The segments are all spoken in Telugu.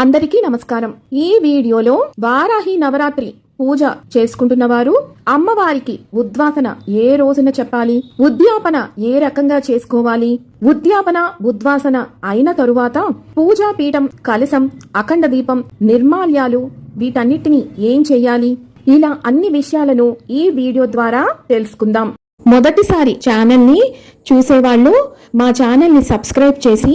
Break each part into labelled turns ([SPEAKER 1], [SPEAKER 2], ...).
[SPEAKER 1] అందరికీ నమస్కారం. ఈ వీడియోలో వారాహి నవరాత్రి పూజ చేసుకుంటున్న వారు అమ్మవారికి ఉద్వాసన ఏ రోజున చెప్పాలి? ఉద్యాపన ఏ రకంగా చేసుకోవాలి? ఉద్యాపన ఉద్వాసన అయిన తరువాత పూజా పీఠం కలశం అఖండ దీపం నిర్మాల్యాలు వీటన్నిటిని ఏం చెయ్యాలి ఇలా అన్ని విషయాలను ఈ వీడియో ద్వారా తెలుసుకుందాం. మొదటిసారి ఛానల్ని చూసేవాళ్ళు మా ఛానల్ని సబ్స్క్రైబ్ చేసి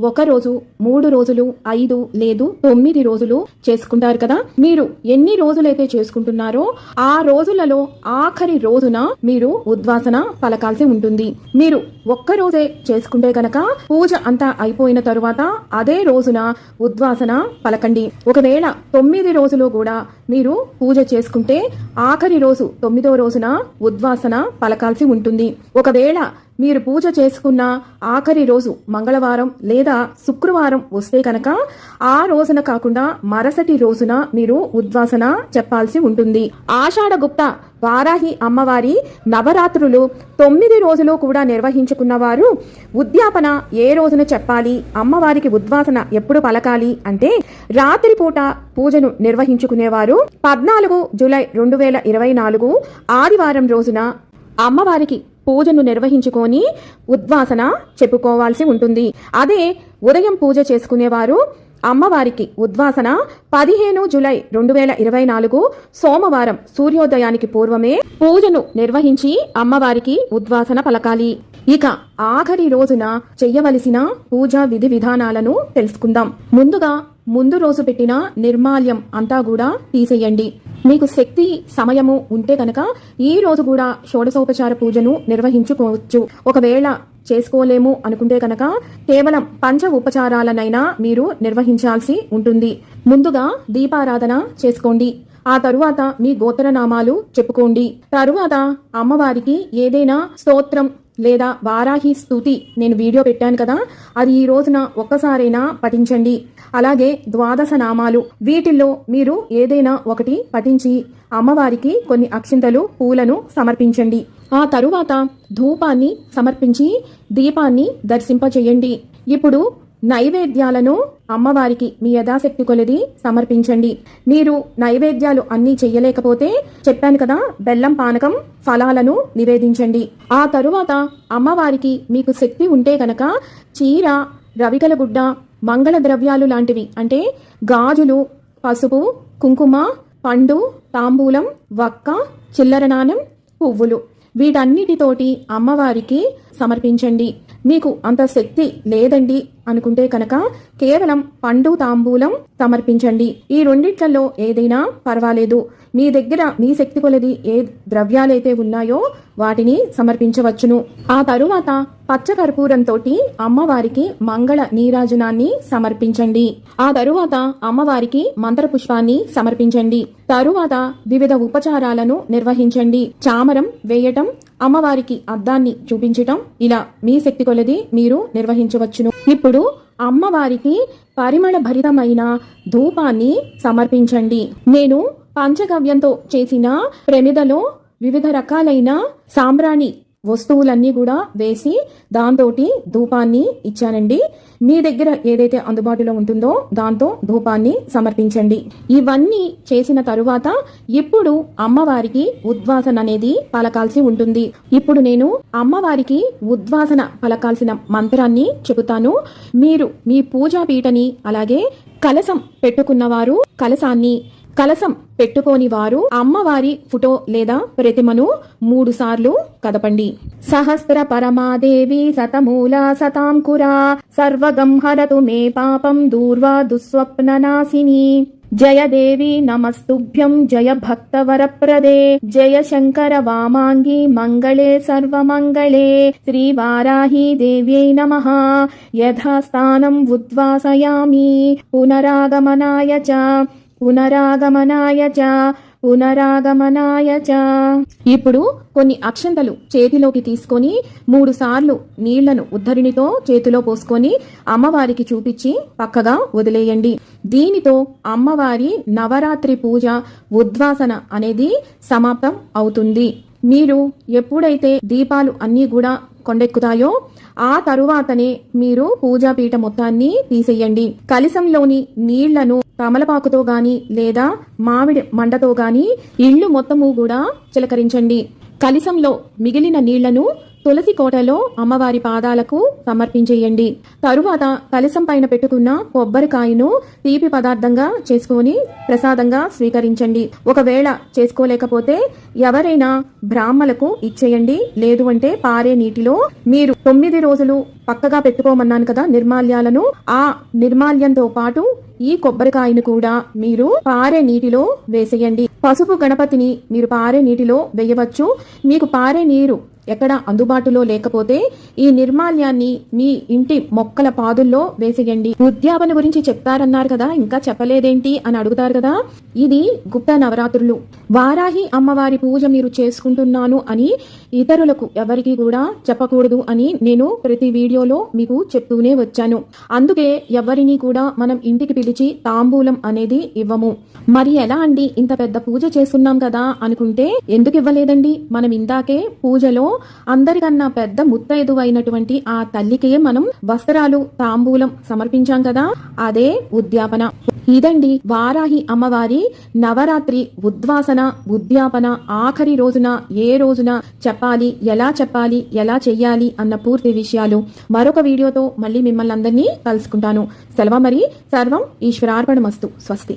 [SPEAKER 1] ఒక రోజు మూడు రోజులు ఐదు లేదు తొమ్మిది రోజులు చేసుకుంటారు కదా? మీరు ఎన్ని రోజులైతే చేసుకుంటున్నారో ఆ రోజులలో ఆఖరి రోజున మీరు ఉద్వాసన పలకాల్సి ఉంటుంది. మీరు ఒక్క రోజే చేసుకుంటే గనక పూజ అంతా అయిపోయిన తరువాత అదే రోజున ఉద్వాసన పలకండి. ఒకవేళ తొమ్మిది రోజులు కూడా మీరు పూజ చేసుకుంటే ఆఖరి రోజు తొమ్మిదో రోజున ఉద్వాసన పలకాల్సి ఉంటుంది. ఒకవేళ మీరు పూజ చేసుకున్న ఆఖరి రోజు మంగళవారం లేదా శుక్రవారం వస్తే కనుక ఆ రోజున కాకుండా మరసటి రోజున మీరు ఉద్వాసన చెప్పాల్సి ఉంటుంది. ఆషాఢ గుప్త వారాహి అమ్మవారి నవరాత్రులు తొమ్మిది రోజులు కూడా నిర్వహించుకున్న వారు ఉద్యాపన ఏ రోజున చెప్పాలి? అమ్మవారికి ఉద్వాసన ఎప్పుడు పలకాలి? అంటే రాత్రిపూట పూజను నిర్వహించుకునేవారు పద్నాలుగు జూలై రెండు వేల ఇరవై నాలుగు ఆదివారం రోజున అమ్మవారికి పూజను నిర్వహించుకొని ఉద్వాసన చెప్పుకోవాల్సి ఉంటుంది. అదే ఉదయం పూజ చేసుకునేవారు అమ్మవారికి ఉద్వాసన పదిహేను జులై రెండు వేల ఇరవై నాలుగు సోమవారం సూర్యోదయానికి పూర్వమే పూజను నిర్వహించి అమ్మవారికి ఉద్వాసన పలకాలి. ఇక ఆఖరి రోజున చెయ్యవలసిన పూజా విధి విధానాలను తెలుసుకుందాం. ముందుగా ముందు రోజు పెట్టిన నిర్మాల్యం అంతా కూడా తీసేయండి. మీకు శక్తి సమయము ఉంటే కనుక ఈ రోజు కూడా షోడశోపచార పూజను నిర్వహించుకోవచ్చు. ఒకవేళ చేసుకోలేము అనుకుంటే కనుక కేవలం పంచ ఉపచారాలనైనా మీరు నిర్వహించాల్సి ఉంటుంది. ముందుగా దీపారాధన చేసుకోండి. ఆ తరువాత మీ గోత్రనామాలు చెప్పుకోండి. తరువాత అమ్మవారికి ఏదైనా స్తోత్రం లేదా వారాహి స్తుతి నేను వీడియో పెట్టాను కదా అది ఈ రోజున ఒక్కసారైనా పఠించండి. అలాగే ద్వాదశ నామాలు వీటిల్లో మీరు ఏదైనా ఒకటి పఠించి అమ్మవారికి కొన్ని అక్షింతలు పూలను సమర్పించండి. ఆ తరువాత ధూపాన్ని సమర్పించి దీపాన్ని దర్శింపచేయండి. ఇప్పుడు నైవేద్యాలను అమ్మవారికి మీ యథాశక్తి కొలది సమర్పించండి. మీరు నైవేద్యాలు అన్నీ చెయ్యలేకపోతే చెప్పాను కదా బెల్లం పానకం ఫలాలను నివేదించండి. ఆ తరువాత అమ్మవారికి మీకు శక్తి ఉంటే కనుక చీర రవికల గుడ్డ మంగళ ద్రవ్యాలు లాంటివి అంటే గాజులు పసుపు కుంకుమ పండు తాంబూలం వక్క చిల్లర నాణం పువ్వులు. వీటన్నిటితోటి అమ్మవారికి సమర్పించండి. మీకు అంత శక్తి లేదండి అనుకుంటే కనుక కేవలం పండు తాంబూలం సమర్పించండి. ఈ రెండిట్లలో ఏదైనా పర్వాలేదు. మీ దగ్గర మీ శక్తి కొలది ఏ ద్రవ్యాలైతే ఉన్నాయో వాటిని సమర్పించవచ్చును. ఆ తరువాత పచ్చకర్పూరంతో అమ్మవారికి మంగళ నీరాజనాన్ని సమర్పించండి. ఆ తరువాత అమ్మవారికి మంత్రపుష్పాన్ని సమర్పించండి. తరువాత వివిధ ఉపచారాలను నిర్వహించండి. చామరం వేయటం అమ్మవారికి అద్దాన్ని చూపించటం ఇలా మీ శక్తి కొలది మీరు నిర్వహించవచ్చును. ఇప్పుడు అమ్మవారికి పరిమళ భరితమైన ధూపాన్ని సమర్పించండి. నేను పంచగవ్యంతో చేసిన ప్రమిదలో వివిధ రకాలైన సాంబ్రాణి వస్తువులన్నీ కూడా వేసి దాంతోటి ధూపాన్ని ఇచ్చానండి. మీ దగ్గర ఏదైతే అందుబాటులో ఉంటుందో దాంతో ధూపాన్ని సమర్పించండి. ఇవన్నీ చేసిన తరువాత ఇప్పుడు అమ్మవారికి ఉద్వాసన అనేది పలకాల్సి ఉంటుంది. ఇప్పుడు నేను అమ్మవారికి ఉద్వాసన పలకాల్సిన మంత్రాన్ని చెబుతాను. మీరు మీ పూజా పీటని అలాగే కలసం పెట్టుకున్నవారు కలసాన్ని కలసం పెట్టుకోని వారు అమ్మవారి ఫోటో లేదా ప్రతిమను మూడు సార్లు కదపండి. సహస్ర పరమాదేవి సతమూల సతాంకురా సర్వగం హరతు మే పాపం దూర్వా దుస్వప్న నాశిని. జయ దేవి నమస్తుభ్యం జయ భక్తవరప్రదే జయ శంకర వామాంగి మంగళే సర్వమంగళే. శ్రీ వారాహి దేవ్యై నమ. యథాస్థానం ఉద్వాసయామి పునరాగమనాయ చ. పునరాగమనాయ చ పునరాగమనాయ చ. ఇప్పుడు కొన్ని అక్షంతలు చేతిలోకి తీసుకొని మూడు సార్లు నీళ్ళను ఉద్ధరిణితో చేతిలో పోసుకొని అమ్మవారికి చూపించి పక్కగా వదిలేయండి. దీనితో అమ్మవారి నవరాత్రి పూజ ఉద్వాసన అనేది సమాప్తం అవుతుంది. మీరు ఎప్పుడైతే దీపాలు అన్నీ కూడా కొండెక్కుతాయో ఆ తరువాతనే మీరు పూజాపీఠ మొత్తాన్ని తీసేయండి. కలశంలోని నీళ్ళను తమలపాకుతో గాని లేదా మామిడి మండతో గాని ఇళ్ళు మొత్తము కూడా చిలకరించండి. కలిసంలో మిగిలిన నీళ్ళను తులసి కోటలో అమ్మవారి పాదాలకు సమర్పించేయండి. తరువాత కలసం పైన పెట్టుకున్న కొబ్బరికాయను తీపి పదార్థంగా చేసుకొని ప్రసాదంగా స్వీకరించండి. ఒకవేళ చేసుకోలేకపోతే ఎవరైనా బ్రాహ్మలకు ఇచ్చేయండి. లేదు అంటే పారే నీటిలో మీరు తొమ్మిది రోజులు పక్కగా పెట్టుకోమన్నాను కదా నిర్మాల్యాలను ఆ నిర్మాల్యంతో పాటు ఈ కొబ్బరికాయను కూడా మీరు పారే నీటిలో వేసేయండి. పసుపు గణపతిని మీరు పారే నీటిలో వేయవచ్చు. మీకు పారే నీరు ఎక్కడ అందుబాటులో లేకపోతే ఈ నిర్మాల్యాన్ని మీ ఇంటి మొక్కల పాదుల్లో వేసేయండి. ఉద్యాపన గురించి చెప్తారన్నారు కదా ఇంకా చెప్పలేదేంటి అని అడుగుతారు కదా? ఇది గుప్త నవరాత్రులు. వారాహి అమ్మవారి పూజ మీరు చేసుకుంటున్నాను అని ఇతరులకు ఎవరికి కూడా చెప్పకూడదు అని నేను ప్రతి వీడియోలో మీకు చెప్తూనే వచ్చాను. అందుకే ఎవరిని కూడా మనం ఇంటికి పిలిచి తాంబూలం అనేది ఇవ్వము. మరి ఎలా అండి ఇంత పెద్ద పూజ చేస్తున్నాం కదా అనుకుంటే ఎందుకు ఇవ్వలేదండి? మనం ఇందాకే పూజలో అందరికన్నా పెద్ద ముత్తైదు అయినటువంటి ఆ తల్లికే మనం వస్త్రాలు తాంబూలం సమర్పించాం కదా. అదే ఉద్యాపన. ఇదండి వారాహి అమ్మవారి నవరాత్రి ఉద్వాసన ఉద్యాపన ఆఖరి రోజున ఏ రోజున చెప్పాలి ఎలా చెప్పాలి ఎలా చెయ్యాలి అన్న పూర్తి విషయాలు మరొక వీడియోతో మళ్ళీ మిమ్మల్ని అందరినీ కలుసుకుంటాను. సెలవు మరి. సర్వం ఈశ్వరార్పణమస్తు. స్వస్తి.